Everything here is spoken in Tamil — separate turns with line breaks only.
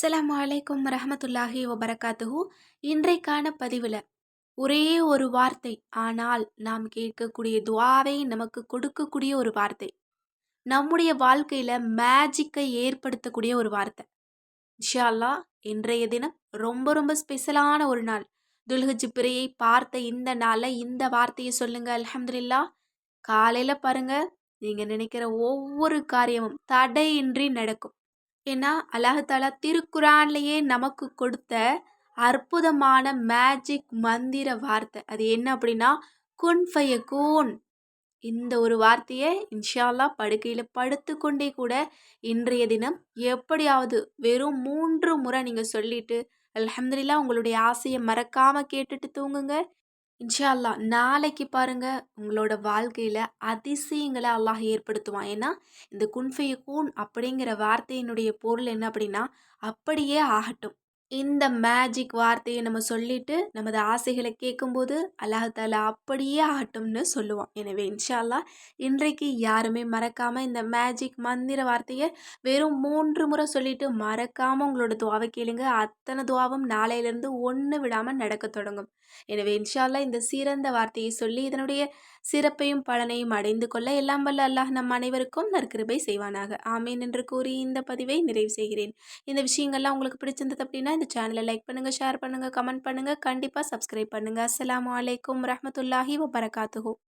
அஸ்ஸலாமு அலைக்கும் ரஹமத்துல்லாஹி வபரகாத்துஹு. இன்றைக்கான பதிவில் ஒரே ஒரு வார்த்தை ஆனால் நாம் கேட்கக்கூடிய துவாவை நமக்கு கொடுக்கக்கூடிய ஒரு வார்த்தை. நம்முடைய வாழ்க்கையில் மேஜிக்கை ஏற்படுத்தக்கூடிய ஒரு வார்த்தை. இன்ஷா இன்றைய தினம் ரொம்ப ரொம்ப ஸ்பெஷலான ஒரு நாள். துல்ஹஜ் பிறையை பார்த்த இந்த நாளில் இந்த வார்த்தையை சொல்லுங்கள் அலமதுல்லா காலையில் பாருங்கள் நீங்கள் நினைக்கிற ஒவ்வொரு காரியமும் தடையின்றி நடக்கும். ஏன்னா அல்லாஹாலா திருக்குறான்லேயே நமக்கு கொடுத்த அற்புதமான மேஜிக் மந்திர வார்த்தை. அது என்ன அப்படின்னா குன் ஃபய கூன் இந்த ஒரு வார்த்தையை இன்ஷால்லா படுக்கையில் படுத்து கொண்டே கூட இன்றைய தினம் எப்படியாவது வெறும் மூன்று முறை நீங்கள் சொல்லிட்டு அலமதுல்லா உங்களுடைய ஆசையை மறக்காமல் கேட்டுட்டு தூங்குங்க. இன்ஷா அல்லா நாளைக்கு பாருங்க உங்களோட வாழ்க்கையில் அதிசயங்களை அல்லாஹ் ஏற்படுத்துவான். ஏன்னா இந்த குன்ஃபைய கூன் அப்படிங்கிற வார்த்தையினுடைய பொருள் என்ன அப்படின்னா அப்படியே ஆகட்டும். இந்த மேஜிக் வார்த்தையை நம்ம சொல்லிட்டு நமது ஆசைகளை கேட்கும்போது அல்லாஹால அப்படியே ஆகட்டும்னு சொல்லுவோம் எனவே இன்ஷால்லா இன்றைக்கு யாருமே மறக்காமல் இந்த மேஜிக் மந்திர வார்த்தையை வெறும் மூன்று முறை சொல்லிட்டு மறக்காமல் உங்களோட துவாவை கேளுங்க. அத்தனை துவாவும் நாளையிலேருந்து ஒன்று விடாமல் நடக்க தொடங்கும். எனவே இன்ஷால்லா இந்த சிறந்த வார்த்தையை சொல்லி இதனுடைய சிறப்பையும் பலனையும் அடைந்து கொள்ள எல்லாம் வல்ல அல்லாஹ் நம் அனைவருக்கும் நற்கிருபை செய்வானாக. ஆமீன் என்று கூறி இந்த பதிவை நிறைவு செய்கிறேன். இந்த விஷயங்கள்லாம் உங்களுக்கு பிடிச்சிருந்தது அப்படின்னா இந்த சேனலை லைக் பண்ணுங்கள் ஷேர் பண்ணுங்கள் கமெண்ட் பண்ணுங்கள் கண்டிப்பாக சப்ஸ்கிரைப் பண்ணுங்கள் அஸ்லாம் வலைக்கம் ரஹமத்துல்லாஹி வபரகாத்துஹூ.